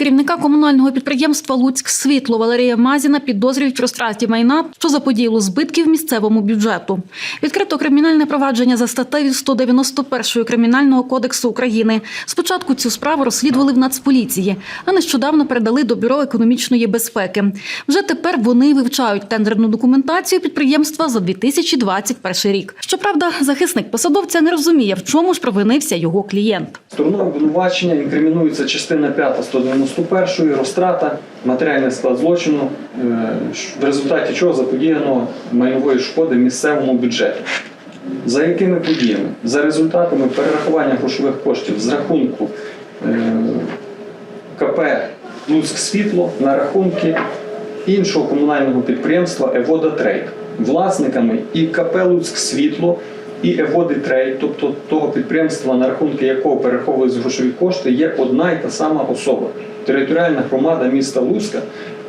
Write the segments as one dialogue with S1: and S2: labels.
S1: Керівника комунального підприємства Луцьк Світло Валерія Мазіна підозрюють в розтраті майна, що заподіяло збитків місцевому бюджету. Відкрито кримінальне провадження за статтею 191 Кримінального кодексу України. Спочатку цю справу розслідували в Нацполіції, а нещодавно передали до бюро економічної безпеки. Вже тепер вони вивчають тендерну документацію підприємства за 2021 рік. Щоправда, захисник посадовця не розуміє, в чому ж провинився його клієнт.
S2: Стороною обвинувачення інкримінується частина 5 191 розтрата, матеріальний склад злочину, е, в результаті чого заподіяно майнової шкоди місцевому бюджету. За якими подіями? За результатами перерахування грошових коштів з рахунку е, КП Луцьк Світло на рахунки іншого комунального підприємства Евода Трейд. Власниками і КП Луцьк Світло, і Еводи Трейд, тобто того підприємства, на рахунки якого переховують грошові кошти, є одна і та сама особа. Територіальна громада міста Луцька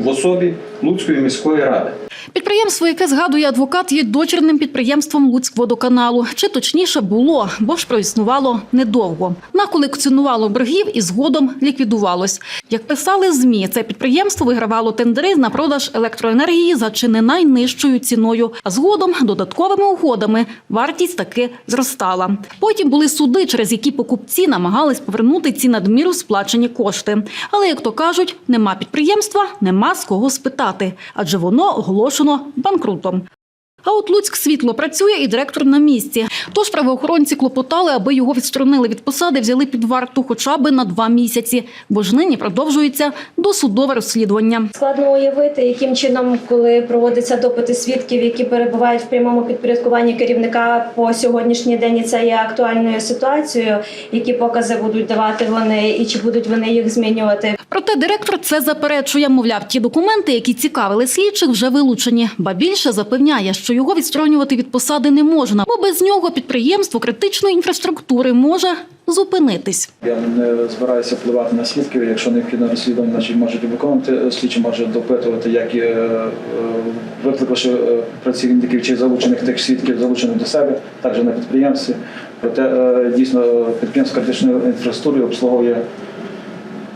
S2: в особі Луцької міської ради.
S1: Підприємство, яке згадує адвокат, є дочірним підприємством Луцькводоканалу. Чи точніше було, бо ж проіснувало недовго. Наколекціонувало боргів і згодом ліквідувалось. Як писали ЗМІ, це підприємство вигравало тендери на продаж електроенергії за чи не найнижчою ціною. А згодом додатковими угодами вартість таки зростала. Потім були суди, через які покупці намагались повернути ці надміру сплачені кошти. Але як то кажуть, нема підприємства, нема з кого спитати, адже воно оголошено банкрутом. А от Луцьк світло працює і директор на місці. Тож правоохоронці клопотали, аби його відсторонили від посади, взяли під варту хоча б на два місяці, бо ж нині продовжується досудове розслідування.
S3: Складно уявити, яким чином, коли проводяться допити свідків, які перебувають в прямому підпорядкуванні керівника по сьогоднішній день, і це є актуальною ситуацією, які покази будуть давати вони і чи будуть вони їх змінювати.
S1: Проте директор це заперечує. Мовляв, ті документи, які цікавили слідчих, вже вилучені. Ба більше запевняє, що його відсторонювати від посади не можна, бо без нього підприємство критичної інфраструктури може зупинитись.
S4: Я не збираюся впливати на свідків. Якщо необхідно розслідування, значить можуть виконувати слідчі, можуть допитувати, як е, е, викликавши е, працівників чи залучених тих свідків, залучених до себе, також на підприємстві. Проте дійсно підприємство критичної інфраструктури обслуговує.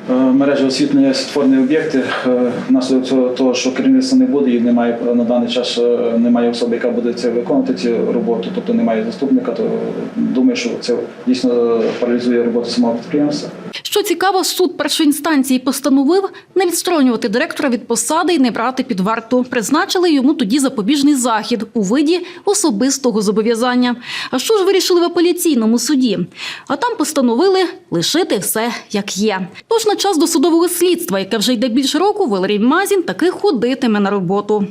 S4: Е, Мережі освітлення створені об'єкти Е, внаслідок того, що керівництва не буде і немає на даний час е, немає особи, яка буде це виконувати цю роботу, тобто немає заступника, то думаю, що це дійсно паралізує роботу самого підприємства.
S1: Що цікаво, суд першої інстанції постановив не відсторонювати директора від посади і не брати під варту. Призначили йому тоді запобіжний захід у виді особистого зобов'язання. А що ж вирішили в апеляційному суді? А там постановили лишити все як є. Тож час досудового слідства, яке вже йде більше року, Валерій Мазін таки ходитиме на роботу.